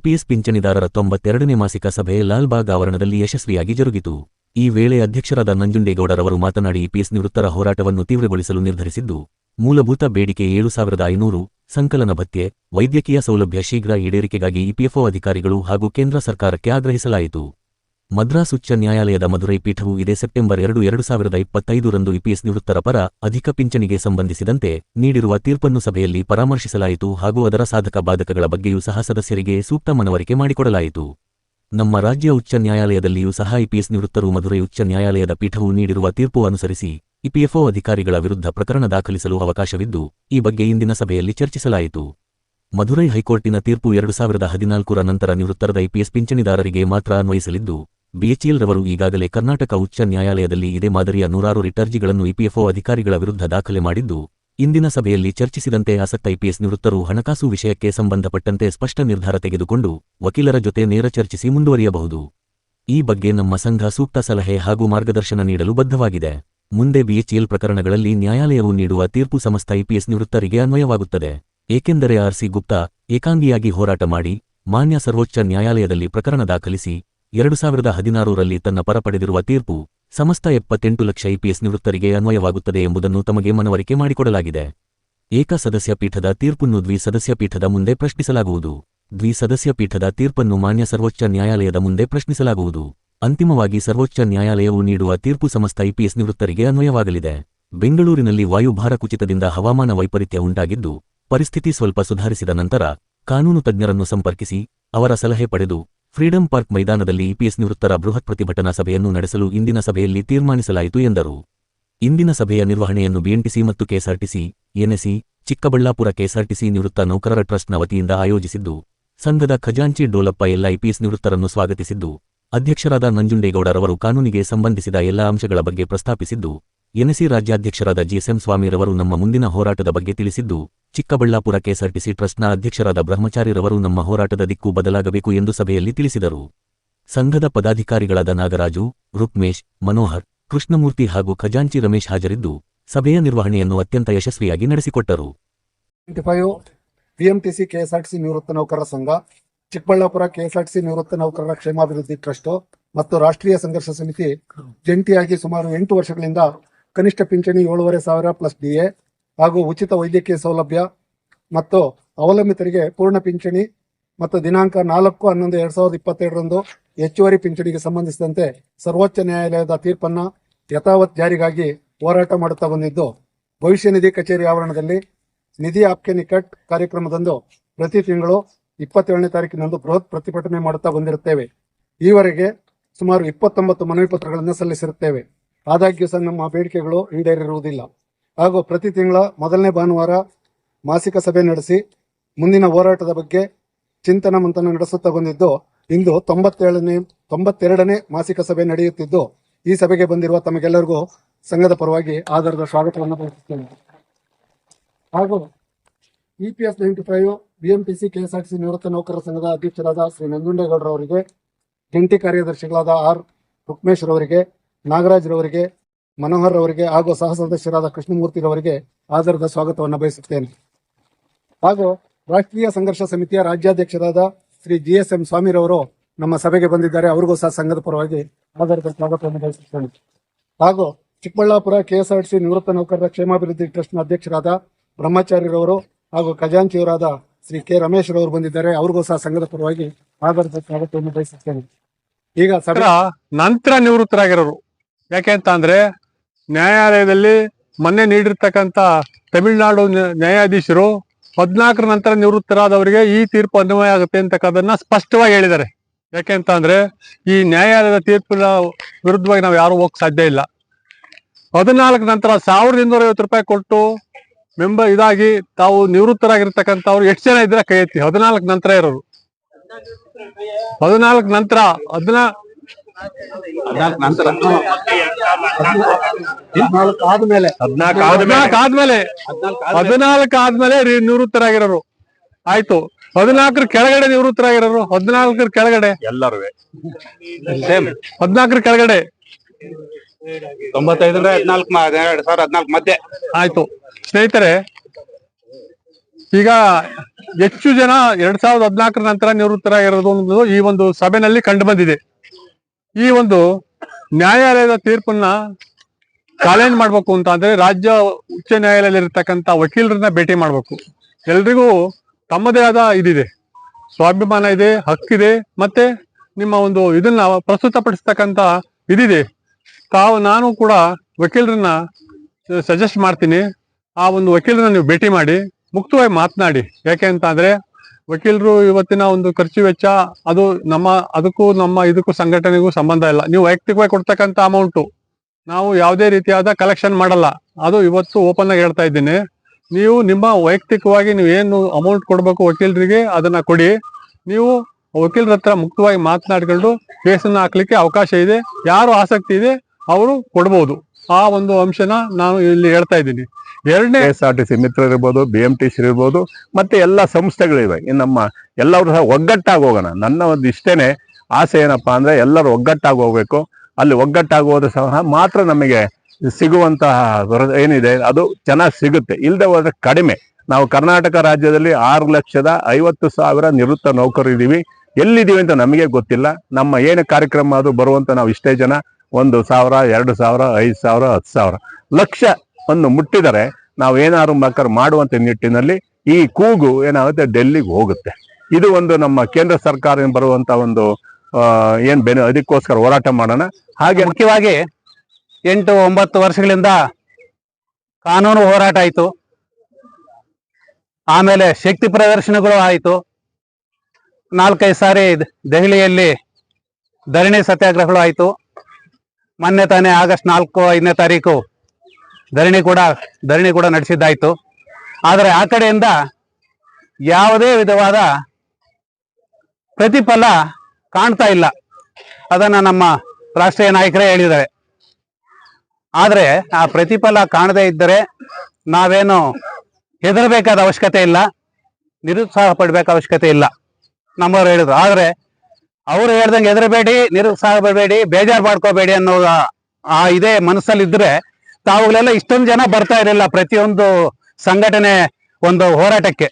EPS ಪಿಂಚಣಿದಾರರ ತೊಂಬತ್ತೆರಡನೇ ಮಾಸಿಕ ಸಭೆ ಲಾಲ್ಬಾಗ್ ಆವರಣದಲ್ಲಿ ಯಶಸ್ವಿಯಾಗಿ ಜರುಗಿತು. ಈ ವೇಳೆ ಅಧ್ಯಕ್ಷರಾದ ನಂಜುಂಡೇಗೌಡರವರು ಮಾತನಾಡಿ ಇಪಿಎಸ್ ನಿವೃತ್ತರ ಹೋರಾಟವನ್ನು ತೀವ್ರಗೊಳಿಸಲು ನಿರ್ಧರಿಸಿದ್ದು, ಮೂಲಭೂತ ಬೇಡಿಕೆ ಏಳು ಸಾವಿರದ ಐನೂರು, ಸಂಕಲನ ಭತ್ಯೆ, ವೈದ್ಯಕೀಯ ಸೌಲಭ್ಯ ಶೀಘ್ರ ಈಡೇರಿಕೆಗಾಗಿ ಇಪಿಎಫ್ಒ ಅಧಿಕಾರಿಗಳು ಹಾಗೂ ಕೇಂದ್ರ ಸರ್ಕಾರಕ್ಕೆ ಆಗ್ರಹಿಸಲಾಯಿತು. ಮದ್ರಾಸ್ ಉಚ್ಚ ನ್ಯಾಯಾಲಯದ ಮಧುರೈ ಪೀಠವು ಇದೇ ಸೆಪ್ಟೆಂಬರ್ ಎರಡು ಎರಡು ಸಾವಿರದ ಇಪ್ಪತ್ತೈದರಂದು ಇಪಿಎಸ್ ನಿವೃತ್ತರ ಪರ ಅಧಿಕ ಪಿಂಚಣಿಗೆ ಸಂಬಂಧಿಸಿದಂತೆ ನೀಡಿರುವ ತೀರ್ಪನ್ನು ಸಭೆಯಲ್ಲಿ ಪರಾಮರ್ಶಿಸಲಾಯಿತು ಹಾಗೂ ಅದರ ಸಾಧಕ ಬಾಧಕಗಳ ಬಗ್ಗೆಯೂ ಸಹ ಸದಸ್ಯರಿಗೆ ಸೂಕ್ತ ಮನವರಿಕೆ ಮಾಡಿಕೊಡಲಾಯಿತು. ನಮ್ಮ ರಾಜ್ಯ ಉಚ್ಚ ನ್ಯಾಯಾಲಯದಲ್ಲಿಯೂ ಸಹ ಇಪಿಎಸ್ ನಿವೃತ್ತರು ಮಧುರೈ ಉಚ್ಚ ನ್ಯಾಯಾಲಯದ ಪೀಠವು ನೀಡಿರುವ ತೀರ್ಪು ಅನುಸರಿಸಿ ಇಪಿಎಫ್ಒ ಅಧಿಕಾರಿಗಳ ವಿರುದ್ಧ ಪ್ರಕರಣ ದಾಖಲಿಸಲು ಅವಕಾಶವಿದ್ದು, ಈ ಬಗ್ಗೆ ಇಂದಿನ ಸಭೆಯಲ್ಲಿ ಚರ್ಚಿಸಲಾಯಿತು. ಮಧುರೈ ಹೈಕೋರ್ಟಿನ ತೀರ್ಪು ಎರಡು ಸಾವಿರದ ಹದಿನಾಲ್ಕರ ನಂತರ ನಿವೃತ್ತರದ ಐಪಿಎಸ್ ಪಿಂಚಣಿದಾರರಿಗೆ ಮಾತ್ರ ಅನ್ವಯಿಸಲಿದ್ದು ಬಿಎಚ್ಇಎಲ್ ರವರು ಈಗಾಗಲೇ ಕರ್ನಾಟಕ ಉಚ್ಚ ನ್ಯಾಯಾಲಯದಲ್ಲಿ ಇದೇ ಮಾದರಿಯ ನೂರಾರು ರಿಟರ್ಜಿಗಳನ್ನು ಇಪಿಎಫ್ಒ ಅಧಿಕಾರಿಗಳ ವಿರುದ್ಧ ದಾಖಲೆ ಮಾಡಿದ್ದು, ಇಂದಿನ ಸಭೆಯಲ್ಲಿ ಚರ್ಚಿಸಿದಂತೆ ಆಸಕ್ತ ಐಪಿಎಸ್ ನಿವೃತ್ತರು ಹಣಕಾಸು ವಿಷಯಕ್ಕೆ ಸಂಬಂಧಪಟ್ಟಂತೆ ಸ್ಪಷ್ಟ ನಿರ್ಧಾರ ತೆಗೆದುಕೊಂಡು ವಕೀಲರ ಜೊತೆ ನೇರ ಚರ್ಚಿಸಿ ಮುಂದುವರಿಯಬಹುದು. ಈ ಬಗ್ಗೆ ನಮ್ಮ ಸಂಘ ಸೂಕ್ತ ಸಲಹೆ ಹಾಗೂ ಮಾರ್ಗದರ್ಶನ ನೀಡಲು ಬದ್ಧವಾಗಿದೆ. ಮುಂದೆ ಬಿಎಚ್ಇಎಲ್ ಪ್ರಕರಣಗಳಲ್ಲಿ ನ್ಯಾಯಾಲಯವು ನೀಡುವ ತೀರ್ಪು ಸಮಸ್ತ ಐಪಿಎಸ್ ನಿವೃತ್ತರಿಗೆ ಅನ್ವಯವಾಗುತ್ತದೆ. ಏಕೆಂದರೆ ಆರ್ಸಿ ಗುಪ್ತಾ ಏಕಾಂಗಿಯಾಗಿ ಹೋರಾಟ ಮಾಡಿ ಮಾನ್ಯ ಸರ್ವೋಚ್ಚ ನ್ಯಾಯಾಲಯದಲ್ಲಿ ಪ್ರಕರಣ ದಾಖಲಿಸಿ ಎರಡು ಸಾವಿರದ ಹದಿನಾರರಲ್ಲಿ ತನ್ನ ಪರ ಪಡೆದಿರುವ ತೀರ್ಪು ಸಮಸ್ತ ಎಪ್ಪತ್ತೆಂಟು ಲಕ್ಷ ಐಪಿಎಸ್ ನಿವೃತ್ತರಿಗೆ ಅನ್ವಯವಾಗುತ್ತದೆ ಎಂಬುದನ್ನು ತಮಗೆ ಮನವರಿಕೆ ಮಾಡಿಕೊಡಲಾಗಿದೆ. ಏಕ ಸದಸ್ಯ ಪೀಠದ ತೀರ್ಪನ್ನು ದ್ವಿಸದಸ್ಯ ಪೀಠದ ಮುಂದೆ ಪ್ರಶ್ನಿಸಲಾಗುವುದು. ದ್ವಿಸದಸ್ಯ ಪೀಠದ ತೀರ್ಪನ್ನು ಮಾನ್ಯ ಸರ್ವೋಚ್ಚ ನ್ಯಾಯಾಲಯದ ಮುಂದೆ ಪ್ರಶ್ನಿಸಲಾಗುವುದು. ಅಂತಿಮವಾಗಿ ಸರ್ವೋಚ್ಚ ನ್ಯಾಯಾಲಯವು ನೀಡುವ ತೀರ್ಪು ಸಮಸ್ತ ಐಪಿಎಸ್ ನಿವೃತ್ತರಿಗೆ ಅನ್ವಯವಾಗಲಿದೆ. ಬೆಂಗಳೂರಿನಲ್ಲಿ ವಾಯುಭಾರ ಕುಚಿತದಿಂದ ಹವಾಮಾನ ವೈಪರೀತ್ಯ ಉಂಟಾಗಿದ್ದು, ಪರಿಸ್ಥಿತಿ ಸ್ವಲ್ಪ ಸುಧಾರಿಸಿದ ನಂತರ ಕಾನೂನು ತಜ್ಞರನ್ನು ಸಂಪರ್ಕಿಸಿ ಅವರ ಸಲಹೆ ಪಡೆದು ಫ್ರೀಡಂ ಪಾರ್ಕ್ ಮೈದಾನದಲ್ಲಿ ಇಪಿಎಸ್ ನಿವೃತ್ತರ ಬೃಹತ್ ಪ್ರತಿಭಟನಾ ಸಭೆಯನ್ನು ನಡೆಸಲು ಇಂದಿನ ಸಭೆಯಲ್ಲಿ ತೀರ್ಮಾನಿಸಲಾಯಿತು ಎಂದರು. ಇಂದಿನ ಸಭೆಯ ನಿರ್ವಹಣೆಯನ್ನು ಬಿಎಂಟಿಸಿ ಮತ್ತು ಕೆಎಸ್ಆರ್ಟಿಸಿ ಎನ್ಎಸಿ ಚಿಕ್ಕಬಳ್ಳಾಪುರ ಕೆಎಸ್ಆರ್ಟಿಸಿ ನಿವೃತ್ತ ನೌಕರರ ಟ್ರಸ್ಟ್ನ ವತಿಯಿಂದ ಆಯೋಜಿಸಿದ್ದು, ಸಂಘದ ಖಜಾಂಚಿ ಡೋಲಪ್ಪ ಎಲ್ಲ ಐಪಿಎಸ್ ನಿವೃತ್ತರನ್ನು ಸ್ವಾಗತಿಸಿದ್ದು, ಅಧ್ಯಕ್ಷರಾದ ನಂಜುಂಡೇಗೌಡರವರು ಕಾನೂನಿಗೆ ಸಂಬಂಧಿಸಿದ ಎಲ್ಲ ಅಂಶಗಳ ಬಗ್ಗೆ ಪ್ರಸ್ತಾಪಿಸಿದ್ದು ಎನ್ಎಸಿ ರಾಜ್ಯಾಧ್ಯಕ್ಷರಾದ ಜಿಎಸ್ಎಂ ಸ್ವಾಮಿರವರು ನಮ್ಮ ಮುಂದಿನ ಹೋರಾಟದ ಬಗ್ಗೆ ತಿಳಿಸಿದ್ದು ಚಿಕ್ಕಬಳ್ಳಾಪುರ ಕೆಎಸ್ಆರ್ಟಿಸಿ ಟ್ರಸ್ಟ್ನ ಅಧ್ಯಕ್ಷರಾದ ಬ್ರಹ್ಮಚಾರಿರವರು ನಮ್ಮ ಹೋರಾಟದ ದಿಕ್ಕು ಬದಲಾಗಬೇಕು ಎಂದು ಸಭೆಯಲ್ಲಿ ತಿಳಿಸಿದರು. ಸಂಘದ ಪದಾಧಿಕಾರಿಗಳಾದ ನಾಗರಾಜು, ರುಕ್ಮೇಶ್, ಮನೋಹರ್, ಕೃಷ್ಣಮೂರ್ತಿ ಹಾಗೂ ಖಜಾಂಚಿ ರಮೇಶ್ ಹಾಜರಿದ್ದು, ಸಭೆಯ ನಿರ್ವಹಣೆಯನ್ನು ಅತ್ಯಂತ ಯಶಸ್ವಿಯಾಗಿ ನಡೆಸಿಕೊಟ್ಟರು. ಬಿಎಂಟಿಸಿ ಕೆಎಸ್ಆರ್ಟಿಸಿ ನಿವೃತ್ತ ನೌಕರರ ಸಂಘ, ಚಿಕ್ಕಬಳ್ಳಾಪುರ ಕೆಎಸ್ಆರ್ಟಿಸಿ ನಿವೃತ್ತ ನೌಕರರ ಕ್ಷೇಮಾಭಿವೃದ್ಧಿ ಟ್ರಸ್ಟ್ ಮತ್ತು ರಾಷ್ಟ್ರೀಯ ಸಂಘರ್ಷ ಸಮಿತಿ ಜಂಟಿಯಾಗಿ ಸುಮಾರು ಎಂಟು ವರ್ಷಗಳಿಂದ ಕನಿಷ್ಠ ಪಿಂಚಣಿ ಏಳೂವರೆ ಸಾವಿರ ಪ್ಲಸ್ ಡಿ ಎ ಹಾಗೂ ಉಚಿತ ವೈದ್ಯಕೀಯ ಸೌಲಭ್ಯ ಮತ್ತು ಅವಲಂಬಿತರಿಗೆ ಪೂರ್ಣ ಪಿಂಚಣಿ ಮತ್ತು ದಿನಾಂಕ ನಾಲ್ಕು ಹನ್ನೊಂದು ಎರಡ್ ಸಾವಿರದ ಇಪ್ಪತ್ತೆರಡರಂದು ಹೆಚ್ಚುವರಿ ಪಿಂಚಣಿಗೆ ಸಂಬಂಧಿಸಿದಂತೆ ಸರ್ವೋಚ್ಚ ನ್ಯಾಯಾಲಯದ ತೀರ್ಪನ್ನು ಯಥಾವತ್ ಜಾರಿಗಾಗಿ ಹೋರಾಟ ಮಾಡುತ್ತಾ ಬಂದಿದ್ದು, ಭವಿಷ್ಯ ನಿಧಿ ಕಚೇರಿ ಆವರಣದಲ್ಲಿ ನಿಧಿ ಆಪ್ಕೆ ನಿಕಟ್ ಕಾರ್ಯಕ್ರಮದಂದು ಪ್ರತಿ ತಿಂಗಳು ಇಪ್ಪತ್ತೇಳನೇ ತಾರೀಕಿನಂದು ಬೃಹತ್ ಪ್ರತಿಭಟನೆ ಮಾಡುತ್ತಾ ಬಂದಿರುತ್ತೇವೆ. ಈವರೆಗೆ ಸುಮಾರು ಇಪ್ಪತ್ತೊಂಬತ್ತು ಮನವಿ ಪತ್ರಗಳನ್ನು ಸಲ್ಲಿಸಿರುತ್ತೇವೆ. ಆದಾಗ್ಯೂ ಸಹ ನಮ್ಮ ಬೇಡಿಕೆಗಳು ಈಡೇರಿರುವುದಿಲ್ಲ. ಹಾಗೂ ಪ್ರತಿ ತಿಂಗಳ ಮೊದಲನೇ ಭಾನುವಾರ ಮಾಸಿಕ ಸಭೆ ನಡೆಸಿ ಮುಂದಿನ ಹೋರಾಟದ ಬಗ್ಗೆ ಚಿಂತನ ಮಂಥನ ನಡೆಸುತ್ತಾ ಬಂದಿದ್ದು, ಇಂದು ತೊಂಬತ್ತೇಳನೇ, ತೊಂಬತ್ತೆರಡನೇ ಮಾಸಿಕ ಸಭೆ ನಡೆಯುತ್ತಿದ್ದು, ಈ ಸಭೆಗೆ ಬಂದಿರುವ ತಮಗೆಲ್ಲರಿಗೂ ಸಂಘದ ಪರವಾಗಿ ಆಧಾರದ ಸ್ವಾಗತವನ್ನು ಬಯಸುತ್ತೇನೆ. ಹಾಗೂ E P S ninety five, BMTC, KSRTC ನಿವೃತ್ತ ನೌಕರರ ಸಂಘದ ಅಧ್ಯಕ್ಷರಾದ ಶ್ರೀ ನಂಜುಂಡೇಗೌಡರವರಿಗೆ, ಜಂಟಿ ಕಾರ್ಯದರ್ಶಿಗಳಾದ ಆರ್ ರುಕ್ಮೇಶ್ ರವರಿಗೆ ನಾಗರಾಜ್ ರವರಿಗೆ, ಮನೋಹರ್ ರವರಿಗೆ ಹಾಗೂ ಸಹ ಸದಸ್ಯರಾದ ಕೃಷ್ಣಮೂರ್ತಿ ರವರಿಗೆ ಆಧಾರದ ಸ್ವಾಗತವನ್ನು ಬಯಸುತ್ತೇನೆ. ಹಾಗೂ ರಾಷ್ಟ್ರೀಯ ಸಂಘರ್ಷ ಸಮಿತಿಯ ರಾಜ್ಯಾಧ್ಯಕ್ಷರಾದ ಶ್ರೀ ಜಿ ಎಸ್ ಎಂ ಸ್ವಾಮಿರವರು ನಮ್ಮ ಸಭೆಗೆ ಬಂದಿದ್ದಾರೆ. ಅವರಿಗೂ ಸಹ ಸಂಘದ ಪರವಾಗಿ ಆಧಾರದ ಸ್ವಾಗತವನ್ನು ಬಯಸುತ್ತೇನೆ. ಹಾಗೂ ಚಿಕ್ಕಬಳ್ಳಾಪುರ ಕೆಎಸ್ಆರ್ಟಿಸಿ ನಿವೃತ್ತ ನೌಕರರ ಕ್ಷೇಮಾಭಿವೃದ್ಧಿ ಟ್ರಸ್ಟ್ನ ಅಧ್ಯಕ್ಷರಾದ ಬ್ರಹ್ಮಚಾರ್ಯರವರು ಹಾಗೂ ಖಜಾಂಚಿಯವರಾದ ಶ್ರೀ ಕೆ ರಮೇಶ್ ರವರು ಬಂದಿದ್ದಾರೆ. ಅವ್ರಿಗೂ ಸಹ ಸಂಘದ ಪರವಾಗಿ ಆಧಾರದ ಸ್ವಾಗತವನ್ನು ಬಯಸುತ್ತೇನೆ. ಈಗ ಸಭೆ ನಂತರ ನಿವೃತ್ತರಾಗಿರೋರು ಯಾಕೆ ಅಂತ ಅಂದ್ರೆ ನ್ಯಾಯಾಲಯದಲ್ಲಿ ಮೊನ್ನೆ ನೀಡಿರ್ತಕ್ಕಂತ ತಮಿಳುನಾಡು ನ್ಯಾ- ನ್ಯಾಯಾಧೀಶರು ಹದಿನಾಲ್ಕರ ನಂತರ ನಿವೃತ್ತರಾದವರಿಗೆ ಈ ತೀರ್ಪು ಅನ್ವಯ ಆಗುತ್ತೆ ಅಂತಕ್ಕದನ್ನ ಸ್ಪಷ್ಟವಾಗಿ ಹೇಳಿದ್ದಾರೆ. ಯಾಕೆ ಅಂತ ಅಂದ್ರೆ ಈ ನ್ಯಾಯಾಲಯದ ತೀರ್ಪಿನ ವಿರುದ್ಧವಾಗಿ ನಾವು ಯಾರು ಹೋಗಕ್ ಸಾಧ್ಯ ಇಲ್ಲ. ಹದಿನಾಲ್ಕು ನಂತರ ಸಾವಿರದ ಇನ್ನೂರ ಐವತ್ತು ರೂಪಾಯಿ ಕೊಟ್ಟು ಮೆಂಬರ್ ಇದಾಗಿ ತಾವು ನಿವೃತ್ತರಾಗಿರ್ತಕ್ಕಂಥವ್ರು ಎಷ್ಟು ಜನ ಇದ್ರೆ ಕೈ ಎತ್ತಿ? ಹದಿನಾಲ್ಕು ನಂತರ ಇರೋರು. ಹದಿನಾಲ್ಕು ನಂತರ, ಹದಿನಾ ಆದ್ಮೇಲೆ. ಹದಿನಾಲ್ಕು ಆದ್ಮೇಲೆ. ಹದಿನಾಲ್ಕು ಆದ್ಮೇಲೆ. ರಿ- ನಿವೃತ್ತರಾಗಿರೋರು. ಆಯ್ತು. ಹದಿನಾಲ್ಕರ ಕೆಳಗಡೆ ನಿವೃತ್ತರಾಗಿರೋರು. ಹದಿನಾಲ್ಕರ ಕೆಳಗಡೆ. ಎಲ್ಲರೂ ಹದಿನಾಲ್ಕರ ಕೆಳಗಡೆ. ತೊಂಬತ್ತೈದರ ಹದಿನಾಲ್ಕು ಎರಡ್ ಸಾವಿರ ಹದಿನಾಲ್ಕು ಮಧ್ಯೆ. ಆಯ್ತು. ಸ್ನೇಹಿತರೆ ಈಗ ಹೆಚ್ಚು ಜನ ಎರಡ್ ಸಾವಿರದ ಹದಿನಾಲ್ಕರ ನಂತರ ನಿವೃತ್ತರಾಗಿರೋದು ಈ ಒಂದು ಸಭೆನಲ್ಲಿ ಕಂಡು ಬಂದಿದೆ. ಈ ಒಂದು ನ್ಯಾಯಾಲಯದ ತೀರ್ಪನ್ನ ಚಾಲೆಂಜ್ ಮಾಡ್ಬೇಕು ಅಂತ ಅಂದ್ರೆ ರಾಜ್ಯ ಉಚ್ಚ ನ್ಯಾಯಾಲಯದಲ್ಲಿ ಇರತಕ್ಕಂತ ವಕೀಲರನ್ನ ಭೇಟಿ ಮಾಡ್ಬೇಕು. ಎಲ್ರಿಗೂ ತಮ್ಮದೇ ಆದ ಇದಿದೆ. ಸ್ವಾಭಿಮಾನ ಇದೆ ಹಕ್ಕಿದೆ ಮತ್ತೆ ನಿಮ್ಮ ಒಂದು ಇದನ್ನ ಪ್ರಸ್ತುತಪಡಿಸ್ತಕ್ಕಂತ ಇದಿದೆ. ತಾವು, ನಾನು ಕೂಡ ವಕೀಲರನ್ನ ಸಜೆಸ್ಟ್ ಮಾಡ್ತೀನಿ. ಆ ಒಂದು ವಕೀಲರನ್ನ ನೀವು ಭೇಟಿ ಮಾಡಿ, ಮುಕ್ತವಾಗಿ ಮಾತನಾಡಿ. ಯಾಕೆ ಅಂತ ಅಂದ್ರೆ ವಕೀಲರು ಇವತ್ತಿನ ಒಂದು ಖರ್ಚು ವೆಚ್ಚ, ಅದು ನಮ್ಮ, ಅದಕ್ಕೂ ನಮ್ಮ ಇದಕ್ಕೂ ಸಂಘಟನೆಗೂ ಸಂಬಂಧ ಇಲ್ಲ. ನೀವು ವೈಯಕ್ತಿಕವಾಗಿ ಕೊಡ್ತಕ್ಕಂಥ ಅಮೌಂಟು ನಾವು ಯಾವುದೇ ರೀತಿಯಾದ ಕಲೆಕ್ಷನ್ ಮಾಡಲ್ಲ. ಅದು ಇವತ್ತು ಓಪನ್ ಆಗಿ ಹೇಳ್ತಾ ಇದ್ದೀನಿ. ನೀವು ನಿಮ್ಮ ವೈಯಕ್ತಿಕವಾಗಿ ನೀವು ಏನು ಅಮೌಂಟ್ ಕೊಡಬೇಕು ವಕೀಲರಿಗೆ, ಅದನ್ನ ಕೊಡಿ. ನೀವು ವಕೀಲರ ಹತ್ರ ಮುಕ್ತವಾಗಿ ಮಾತನಾಡ್ಕೊಂಡು ಕೇಸನ್ನು ಹಾಕ್ಲಿಕ್ಕೆ ಅವಕಾಶ ಇದೆ. ಯಾರು ಆಸಕ್ತಿ ಇದೆ, ಅವರು ಕೊಡ್ಬೋದು. ಆ ಒಂದು ಅಂಶನ ನಾನು ಇಲ್ಲಿ ಹೇಳ್ತಾ ಇದ್ದೀನಿ. ಎರಡನೇ ಎಸ್ ಆರ್ ಟಿ ಸಿ ಮಿತ್ರ ಇರ್ಬೋದು ಬಿ ಎಂ ಟಿ ಸಿ ಇರ್ಬೋದು ಮತ್ತೆ ಎಲ್ಲ ಸಂಸ್ಥೆಗಳಿವೆ. ನಮ್ಮ ಎಲ್ಲರೂ ಸಹ ಒಗ್ಗಟ್ಟಾಗಿ ಹೋಗೋಣ. ನನ್ನ ಒಂದು ಇಷ್ಟೇನೆ ಆಸೆ ಏನಪ್ಪಾ ಅಂದ್ರೆ ಎಲ್ಲರೂ ಒಗ್ಗಟ್ಟಾಗಿ ಹೋಗ್ಬೇಕು. ಅಲ್ಲಿ ಒಗ್ಗಟ್ಟಾಗಿ ಹೋದ್ರೆ ಸಹ ಮಾತ್ರ ನಮಗೆ ಸಿಗುವಂತಹ ಏನಿದೆ, ಅದು ಚೆನ್ನಾಗಿ ಸಿಗುತ್ತೆ. ಇಲ್ಲದೆ ಹೋದ್ರೆ ಕಡಿಮೆ. ನಾವು ಕರ್ನಾಟಕ ರಾಜ್ಯದಲ್ಲಿ ಆರು ಲಕ್ಷದ ಐವತ್ತು ಸಾವಿರ ನಿವೃತ್ತ ನೌಕರರಿದ್ದೀವಿ. ಎಲ್ಲಿದ್ದೀವಿ ಅಂತ ನಮಗೆ ಗೊತ್ತಿಲ್ಲ. ನಮ್ಮ ಏನು ಕಾರ್ಯಕ್ರಮ ಅದು ಬರುವಂತ ನಾವು ಇಷ್ಟೇ ಜನ. ಒಂದು ಸಾವಿರ, ಎರಡು ಸಾವಿರ, ಐದು ಸಾವಿರ, ಹತ್ತು ಸಾವಿರ ಲಕ್ಷ ಒಂದು ಮುಟ್ಟಿದರೆ ನಾವು ಏನಾದ್ರು ಬೇಕಾದ್ರೆ ಮಾಡುವಂತ ನಿಟ್ಟಿನಲ್ಲಿ ಈ ಕೂಗು ಏನಾಗುತ್ತೆ ಡೆಲ್ಲಿಗೆ ಹೋಗುತ್ತೆ. ಇದು ಒಂದು ನಮ್ಮ ಕೇಂದ್ರ ಸರ್ಕಾರದಿಂದ ಬರುವಂತ ಒಂದು ಏನ್ ಬೆನೆ, ಅದಕ್ಕೋಸ್ಕರ ಹೋರಾಟ ಮಾಡೋಣ. ಹಾಗೆ ಮುಖ್ಯವಾಗಿ ಎಂಟು, ಒಂಬತ್ತು ವರ್ಷಗಳಿಂದ ಕಾನೂನು ಹೋರಾಟ ಆಯಿತು. ಆಮೇಲೆ ಶಕ್ತಿ ಪ್ರದರ್ಶನಗಳು ಆಯಿತು. ನಾಲ್ಕೈದು ಸಾರಿ ದೆಹಲಿಯಲ್ಲಿ ಧರಣಿ ಸತ್ಯಾಗ್ರಹಗಳು ಆಯಿತು. ಮೊನ್ನೆ ತಾನೇ ಆಗಸ್ಟ್ ನಾಲ್ಕು, ಐದನೇ ತಾರೀಕು ಧರಣಿ ಕೂಡ ಧರಣಿ ಕೂಡ ನಡೆಸಿದ್ದಾಯಿತು. ಆದರೆ ಆ ಕಡೆಯಿಂದ ಯಾವುದೇ ವಿಧವಾದ ಪ್ರತಿಫಲ ಕಾಣ್ತಾ ಇಲ್ಲ. ಅದನ್ನು ನಮ್ಮ ರಾಷ್ಟ್ರೀಯ ನಾಯಕರೇ ಹೇಳಿದ್ದಾರೆ. ಆದರೆ ಆ ಪ್ರತಿಫಲ ಕಾಣದೇ ಇದ್ದರೆ ನಾವೇನು ಹೆದರಬೇಕಾದ ಅವಶ್ಯಕತೆ ಇಲ್ಲ ನಿರುತ್ಸಾಹ ಪಡಬೇಕಾದ ಅವಶ್ಯಕತೆ ಇಲ್ಲ. ನಮ್ಮವರು ಹೇಳಿದ್ರು. ಆದ್ರೆ ಅವ್ರು ಹೇಳ್ದಂಗೆ ಹೆದರಬೇಡಿ ನಿರುತ್ಸಾಹ ಬರಬೇಡಿ ಬೇಜಾರು ಮಾಡ್ಕೋಬೇಡಿ ಅನ್ನೋ ಆ- ಆ ಇದೇ ಮನಸ್ಸಲ್ಲಿ ಇದ್ರೆ ತಾವುಗಳೆಲ್ಲ ಇಷ್ಟೊಂದು ಜನ ಬರ್ತಾ ಇರಲಿಲ್ಲ ಪ್ರತಿಯೊಂದು ಸಂಘಟನೆ ಒಂದು ಹೋರಾಟಕ್ಕೆ.